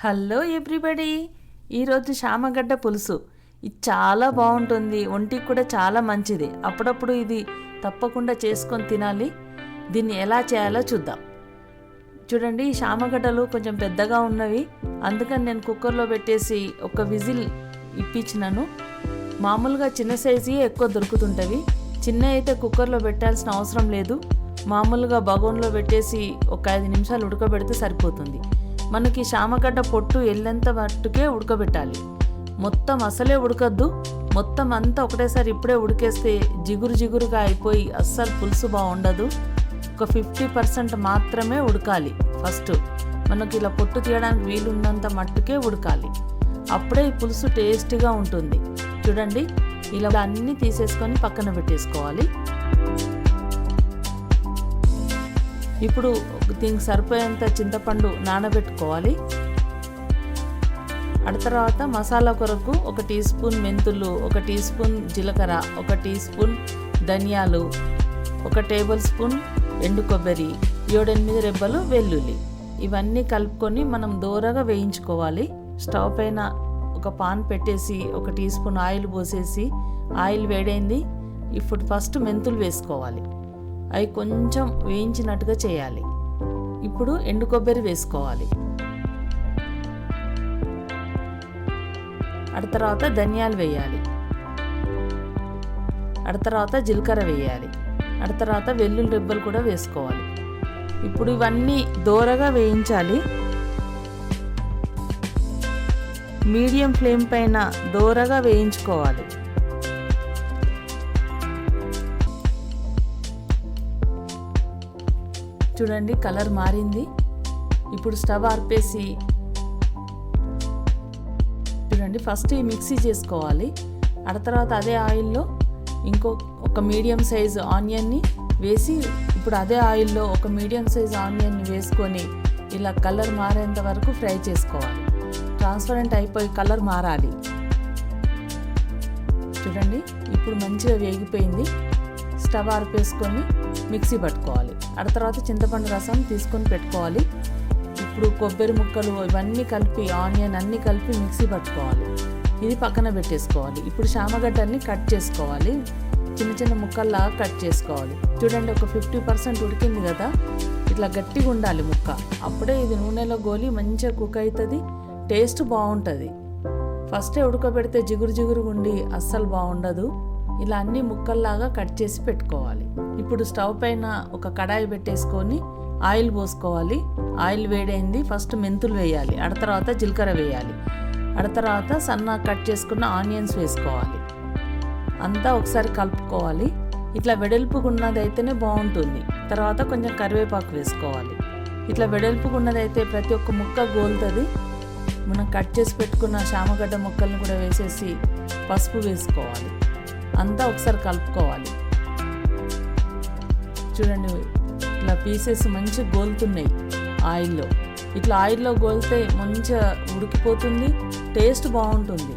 Hello everybody. ఈరోజు శామగడ్డ పులుసు. ఇది చాలా బాగుంటుంది. ఒంటికి కూడా చాలా మంచిది. అప్పుడప్పుడు ఇది తప్పకుండా చేసుకొని తినాలి. దీన్ని ఎలా చేయాలో చూద్దాం. చూడండి ఈ శామగడ్డలు కొంచెం పెద్దగా ఉన్నవి. అందుకని నేను కుక్కర్లో పెట్టేసి ఒక విజిల్ ఇప్పించినాను. మామూలుగా చిన్న సైజు ఎక్కువ దొరుకుతుంటవి చిన్న అయితే కుక్కర్లో పెట్టాల్సిన అవసరం లేదు. మామూలుగా బగోన్లో పెట్టేసి ఒక ఐదు నిమిషాలు ఉడకబెడితే సరిపోతుంది. మనకి శామగడ్డ పొట్టు ఎల్లంత మట్టుకే ఉడకబెట్టాలి. మొత్తం అసలే ఉడకద్దు. మొత్తం అంతా ఒకటేసారి ఇప్పుడే ఉడికేస్తే జిగురు జిగురుగా అయిపోయి అస్సలు పులుసు బాగుండదు. ఒక ఫిఫ్టీ పర్సెంట్ మాత్రమే ఉడకాలి ఫస్ట్. మనకి ఇలా పొట్టు తీయడానికి వీలున్నంత మట్టుకే ఉడకాలి. అప్పుడే ఈ పులుసు టేస్టీగా ఉంటుంది. చూడండి ఇలా అన్నీ తీసేసుకొని పక్కన పెట్టేసుకోవాలి. ఇప్పుడు దీనికి సరిపోయేంత చింతపండు నానబెట్టుకోవాలి. ఆ తర్వాత మసాలా కొరకు ఒక టీ స్పూన్ మెంతులు ఒక టీ స్పూన్ జీలకర్ర ఒక టీ స్పూన్ ధనియాలు ఒక టేబుల్ స్పూన్ ఎండు కొబ్బరి ఏడెనిమిది రెబ్బలు వెల్లుల్లి. ఇవన్నీ కలుపుకొని మనం దూరగా వేయించుకోవాలి. స్టవ్ పైన ఒక పాన్ పెట్టేసి ఒక టీ స్పూన్ ఆయిల్ పోసేసి ఆయిల్ వేడైంది. ఇప్పుడు ఫస్ట్ మెంతులు వేసుకోవాలి. అవి కొంచెం వేయించినట్టుగా చేయాలి. ఇప్పుడు ఎండు కొబ్బరి వేసుకోవాలి. అటు తర్వాత ధనియాలు వేయాలి. అటు తర్వాత జీలకర్ర వేయాలి. అటు తర్వాత వెల్లుల్లి రెబ్బలు కూడా వేసుకోవాలి. ఇప్పుడు ఇవన్నీ దోరగా వేయించాలి. మీడియం ఫ్లేమ్ పైన దోరగా వేయించుకోవాలి. చూడండి కలర్ మారింది. ఇప్పుడు స్టవ్ ఆర్పేసి చూడండి ఫస్ట్ ఈ మిక్సీ చేసుకోవాలి. ఆ తర్వాత అదే ఆయిల్లో ఇంకో ఒక మీడియం సైజు ఆనియన్ని వేసి ఇప్పుడు అదే ఆయిల్లో ఒక మీడియం సైజ్ ఆనియన్ని వేసుకొని ఇలా కలర్ మారేంత వరకు ఫ్రై చేసుకోవాలి. ట్రాన్స్పరెంట్ అయిపోయి కలర్ మారాలి. చూడండి ఇప్పుడు మంచిగా వేగిపోయింది. స్టవ్ ఆర్పేసుకొని మిక్సీ పట్టుకోవాలి. ఆ తర్వాత చింతపండు రసం తీసుకొని పెట్టుకోవాలి. ఇప్పుడు కొబ్బరి ముక్కలు ఇవన్నీ కలిపి ఆనియన్ అన్నీ కలిపి మిక్సీ పట్టుకోవాలి. ఇది పక్కన పెట్టేసుకోవాలి. ఇప్పుడు శామగడ్డల్ని కట్ చేసుకోవాలి. చిన్న చిన్న ముక్కల్లా కట్ చేసుకోవాలి. చూడండి ఒక ఫిఫ్టీ పర్సెంట్ ఉడికింది కదా? ఇట్లా గట్టిగా ఉండాలి ముక్క. అప్పుడే ఇది నూనెలో గోలి మంచిగా కుక్ అవుతుంది టేస్ట్ బాగుంటుంది. ఫస్టే ఉడకబెడితే జిగురు జిగురు ఉండి అస్సలు బాగుండదు. ఇలా అన్ని ముక్కల్లాగా కట్ చేసి పెట్టుకోవాలి. ఇప్పుడు స్టవ్ పైన ఒక కడాయి పెట్టేసుకొని ఆయిల్ పోసుకోవాలి. ఆయిల్ వేడైంది. ఫస్ట్ మెంతులు వేయాలి. అడ తర్వాత జీలకర్ర వేయాలి. అడ తర్వాత సన్న కట్ చేసుకున్న ఆనియన్స్ వేసుకోవాలి. అంతా ఒకసారి కలుపుకోవాలి. ఇట్లా వెడల్పుగా ఉన్నదైతేనే బాగుంటుంది. తర్వాత కొంచెం కరివేపాకు వేసుకోవాలి. ఇట్లా వెడల్పుకున్నదైతే ప్రతి ఒక్క ముక్క గోలుతుంది. మనం కట్ చేసి పెట్టుకున్న శామగడ్డ ముక్కల్ని కూడా వేసేసి పసుపు వేసుకోవాలి. అంతా ఒకసారి కలుపుకోవాలి. చూడండి ఇట్లా పీసెస్ మంచి గోలుతున్నాయి ఆయిల్లో. ఇట్లా ఆయిల్లో గోలితే మంచిగా ఉడికిపోతుంది టేస్ట్ బాగుంటుంది.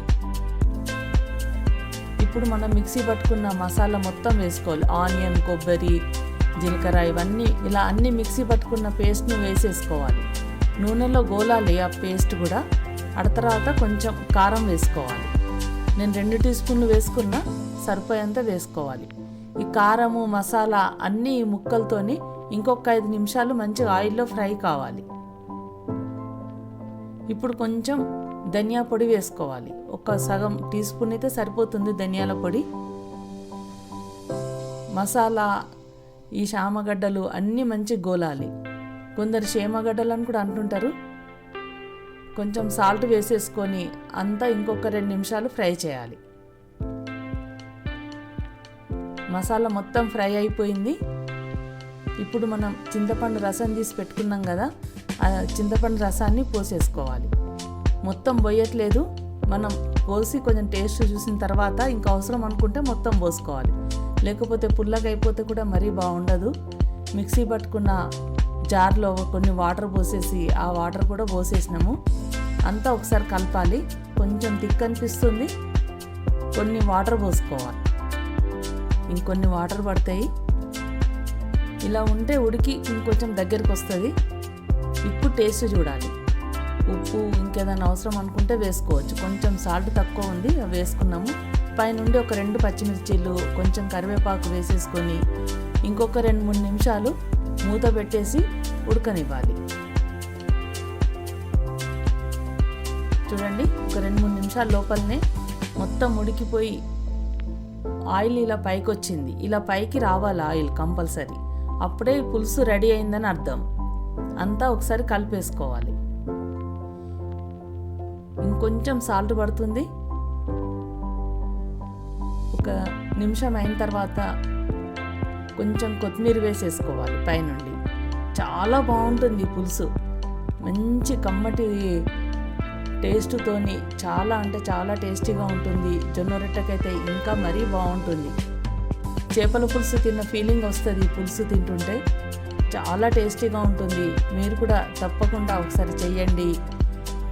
ఇప్పుడు మనం మిక్సీ పట్టుకున్న మసాలా మొత్తం వేసుకోవాలి. ఆనియన్ కొబ్బరి జీలకర్ర ఇవన్నీ ఇలా అన్ని మిక్సీ పట్టుకున్న పేస్ట్ని వేసేసుకోవాలి. నూనెలో గోలాలి ఆ పేస్ట్ కూడా. అడ తర్వాత కొంచెం కారం వేసుకోవాలి. నేను రెండు టీ స్పూన్లు వేసుకున్నా సరిపోయేంత వేసుకోవాలి. ఈ కారము మసాలా అన్నీ ముక్కలతోని ఇంకొక ఐదు నిమిషాలు మంచిగా ఆయిల్లో ఫ్రై కావాలి. ఇప్పుడు కొంచెం ధనియా పొడి వేసుకోవాలి. ఒక సగం టీ స్పూన్ అయితే సరిపోతుంది ధనియాల పొడి. మసాలా ఈ శామగడ్డలు అన్నీ మంచి గోలాలి. కొందరు చేమగడ్డలు అని కూడా అంటుంటారు. కొంచెం సాల్ట్ వేసేసుకొని అంతా ఇంకొక రెండు నిమిషాలు ఫ్రై చేయాలి. మసాలా మొత్తం ఫ్రై అయిపోయింది. ఇప్పుడు మనం చింతపండు రసం తీసి పెట్టుకున్నాం కదా ఆ చింతపండు రసాన్ని పోసేసుకోవాలి. మొత్తం పోయట్లేదు. మనం పోసి కొంచెం టేస్ట్ చూసిన తర్వాత ఇంకా అవసరం అనుకుంటే మొత్తం పోసుకోవాలి. లేకపోతే పుల్లగా అయిపోతే కూడా మరీ బాగుండదు. మిక్సీ పట్టుకున్న జార్లో కొన్ని వాటర్ పోసేసి ఆ వాటర్ కూడా పోసేసినాము. అంతా ఒకసారి కలపాలి. కొంచెం థిక్ అనిపిస్తుంది. కొన్ని వాటర్ పోసుకోవాలి. ఇంకొన్ని వాటర్ పడతాయి. ఇలా ఉంటే ఉడికి ఇంకొంచెం దగ్గరికి వస్తుంది. ఇప్పుడు టేస్ట్ చూడాలి. ఉప్పు ఇంకేదైనా అవసరం అనుకుంటే వేసుకోవచ్చు. కొంచెం సాల్ట్ తక్కువ ఉంది అవి వేసుకున్నాము. పైనుండి ఒక రెండు పచ్చిమిర్చీలు కొంచెం కరివేపాకు వేసేసుకొని ఇంకొక రెండు మూడు నిమిషాలు మూత పెట్టేసి ఉడకనివ్వాలి. చూడండి ఒక రెండు మూడు నిమిషాల లోపలనే మొత్తం ఉడికిపోయి ఆయిల్ ఇలా పైకి వచ్చింది ఇలా పైకి రావాలి ఆయిల్ కంపల్సరీ. అప్పుడే పులుసు రెడీ అయిందని అర్థం. అంతా ఒకసారి కలిపేసుకోవాలి. ఇంకొంచెం సాల్ట్ పడుతుంది. ఒక నిమిషం అయిన తర్వాత కొంచెం కొత్తిమీర వేసేసుకోవాలి పైనుండి. చాలా బాగుంటుంది పులుసు. మంచి కమ్మటి టేస్ట్తోని చాలా అంటే చాలా టేస్టీగా ఉంటుంది. జొన్న రొట్టెకైతే ఇంకా మరీ బాగుంటుంది. చేపల పులుసు తిన్న ఫీలింగ్ వస్తుంది పులుసు తింటుంటే. చాలా టేస్టీగా ఉంటుంది. మీరు కూడా తప్పకుండా ఒకసారి చేయండి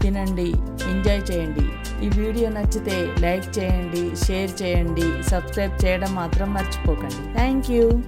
తినండి ఎంజాయ్ చేయండి. ఈ వీడియో నచ్చితే లైక్ చేయండి షేర్ చేయండి సబ్స్క్రైబ్ చేయడం మాత్రం మర్చిపోకండి. Thank you